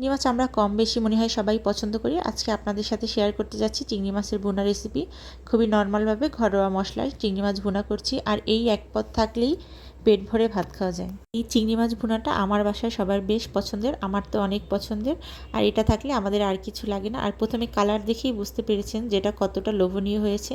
চিংড়ি মাছ আমরা কম বেশি মনে হয় সবাই পছন্দ করি। আজকে আপনাদের সাথে শেয়ার করতে যাচ্ছি চিংড়ি মাছের ভুনা রেসিপি খুবই নর্মালভাবে ঘরোয়া মশলায় চিংড়ি মাছ ভুনা করছি আর এই এক পদ থাকলেই পেট ভরে ভাত খাওয়া যায়। এই চিংড়ি মাছ ভুনাটা আমার বাসায় সবার বেশ পছন্দের, আমার তো অনেক পছন্দের আর এটা থাকলে আমাদের আর কিছু লাগে না। আর প্রথমে কালার দেখেই বুঝতে পেরেছেন যেটা কতটা লোভনীয় হয়েছে।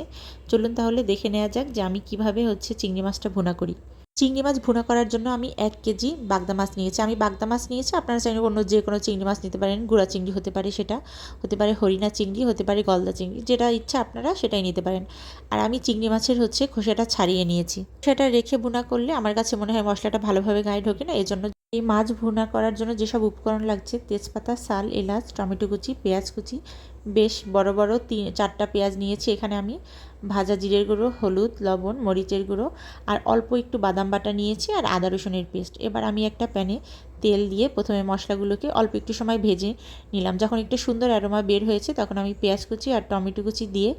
চলুন তাহলে দেখে নেওয়া যাক যে আমি কীভাবে হচ্ছে চিংড়ি মাছটা ভুনা করি। চিংড়ি মাছ ভুনা করার জন্য আমি এক কেজি বাগদা মাছ নিয়েছি। আমি বাগদা মাছ নিয়েছি, আপনারা চাইলে অন্য যে কোনো চিংড়ি মাছ নিতে পারেন। গুঁড়া চিংড়ি হতে পারে সেটা, হতে পারে হরিণা চিংড়ি, হতে পারে গলদা চিংড়ি, যেটা ইচ্ছা আপনারা সেটাই নিতে পারেন। আর আমি চিংড়ি মাছের হচ্ছে খোসাটা ছাড়িয়ে নিয়েছি। সেটা রেখে বুনা করলে আমার কাছে মনে হয় মশলাটা ভালোভাবে গায়ে ঢোকে না, এজন্য জন্য এই মাছ ভুনা করার জন্য যেসব উপকরণ লাগছে, তেজপাতা, সাল, এলাচ, টমেটো কুচি, পেঁয়াজ কুচি, বেশ বড় বড় তিন চারটা পেঁয়াজ নিয়েছি এখানে আমি। ভাজা জিরের গুঁড়ো, হলুদ, লবণ, মরিচের গুঁড়ো, আর অল্প একটু বাদাম বাটা নিয়েছি আর আদা রসুনের পেস্ট। এবার আমি একটা প্যানে তেল দিয়ে প্রথমে মশলাগুলোকে অল্প একটু সময় ভেজে নিলাম। যখন একটু সুন্দর অ্যারোমা বের হয়েছে, তখন আমি পেঁয়াজ কুচি আর টমেটো কুচি দিয়ে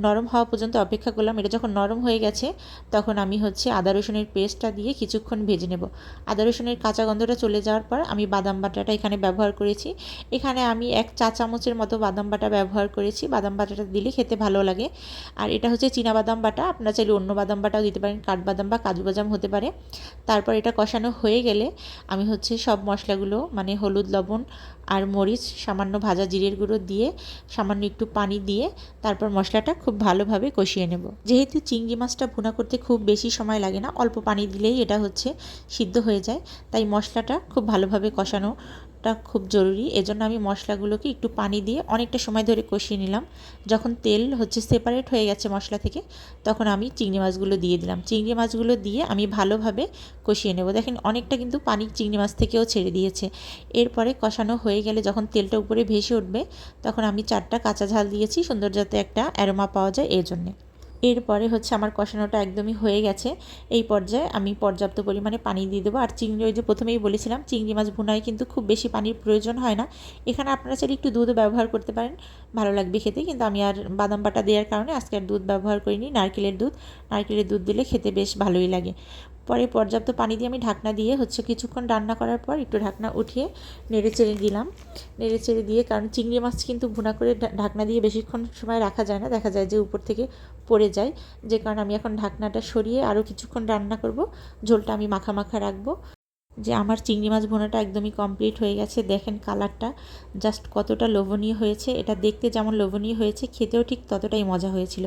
নরম হওয়া পর্যন্ত অপেক্ষা করলাম। এটা যখন নরম হয়ে গেছে, তখন আমি হচ্ছে আদা রসুনের পেস্টটা দিয়ে কিছুক্ষণ ভেজে নেব। আদা রসুনের কাঁচা গন্ধটা চলে যাওয়ার পর আমি বাদাম বাটাটা এখানে ব্যবহার করেছি। এখানে আমি এক চা চামচের মতো বাদাম বাটা ব্যবহার করেছি। বাদাম বাটাটা দিলে খেতে ভালো লাগে। আর এটা হচ্ছে চীনা বাদাম বাটা। আপনারা চাইলে অন্য বাদাম বাটাও দিতে পারেন। কাঠবাদাম বা কাজু বাদাম হতে পারে। তারপর এটা কষানো হয়ে গেলে আমি হচ্ছে সব মশলাগুলো মানে হলুদ, লবণ আর মরিচ, সামান্য ভাজা জিরের গুঁড়ো দিয়ে, সামান্য একটু পানি দিয়ে তারপর মশলাটা খুব ভালোভাবে কষিয়ে নেব। যেহেতু চিংড়ি মাছটা ভুনা করতে খুব বেশি সময় লাগে না, অল্প পানি দিলেই এটা হচ্ছে সিদ্ধ হয়ে যায়, তাই মশলাটা খুব ভালোভাবে কষানোটা খুব জরুরি। এজন্য আমি মশলাগুলোকে একটু পানি দিয়ে অনেকটা সময় ধরে কষিয়ে নিলাম। যখন তেল হচ্ছে সেপারেট হয়ে গেছে মশলা থেকে, তখন আমি চিংড়ি মাছগুলো দিয়ে দিলাম। চিংড়ি মাছগুলো দিয়ে আমি ভালোভাবে কষিয়ে নেব। দেখেন, অনেকটা কিন্তু পানি চিংড়ি মাছ থেকেও ছেড়ে দিয়েছে। এরপরে কষানো হয়ে গেলে যখন তেলটা উপরে ভেসে উঠবে, তখন আমি চারটা কাঁচা ঝাল দিয়েছি, সুন্দর যাতে একটা অ্যারোমা পাওয়া যায় এই জন্যে এরপরে হচ্ছে আমার কষানোটা একদমই হয়ে গেছে। এই পর্যায়ে আমি পর্যাপ্ত পরিমাণে পানি দিয়ে দেবো। আর চিংড়ি, ওই যে প্রথমেই বলেছিলাম, চিংড়ি মাছ ভুনায় কিন্তু খুব বেশি পানির প্রয়োজন হয় না। এখানে আপনারা চাইলে একটু দুধও ব্যবহার করতে পারেন। ভালো লাগবে খেতে, কিন্তু আমি আর বাদাম বাটা দেওয়ার কারণে আজকে আর দুধ ব্যবহার করিনি, নারকেলের দুধ। নারকেলের দুধ দিলে খেতে বেশ ভালোই লাগে। পরে পর্যাপ্ত পানি দিয়ে আমি ঢাকনা দিয়ে হচ্ছে কিছুক্ষণ রান্না করার পর একটু ঢাকনা উঠিয়ে নেড়ে চেড়ে দিলাম। নেড়ে চেড়ে দিয়ে কারণ চিংড়ি মাছ কিন্তু ভুনা করে ঢাকনা দিয়ে বেশিক্ষণ সময় রাখা যায় না, দেখা যায় যে উপর থেকে পড়ে যায়। যে কারণে আমি এখন ঢাকনাটা সরিয়ে আরও কিছুক্ষণ রান্না করব। ঝোলটা আমি মাখা মাখা রাখব। যে আমার চিংড়ি মাছ ভোনাটা একদমই কমপ্লিট হয়ে গেছে। দেখেন কালারটা জাস্ট কতটা লোভনীয় হয়েছে। এটা দেখতে যেমন লোভনীয় হয়েছে, খেতেও ঠিক ততটাই মজা হয়েছিল।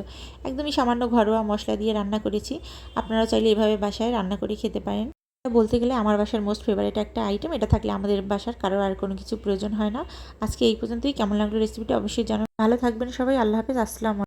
একদমই সামান্য ঘরোয়া মশলা দিয়ে রান্না করেছি। আপনারা চাইলে এভাবে বাসায় রান্না করে খেতে পারেন। বলতে গেলে আমার বাসার মোস্ট ফেভারিট একটা আইটেম এটা থাকলে আমাদের বাসার কারোর আর কোনো কিছু প্রয়োজন হয় না। আজকে এই পর্যন্তই। কেমন লাগল রেসিপিটা অবশ্যই জানান ভালো থাকবেন সবাই। আল্লাহ হাফেজ। আসসালাম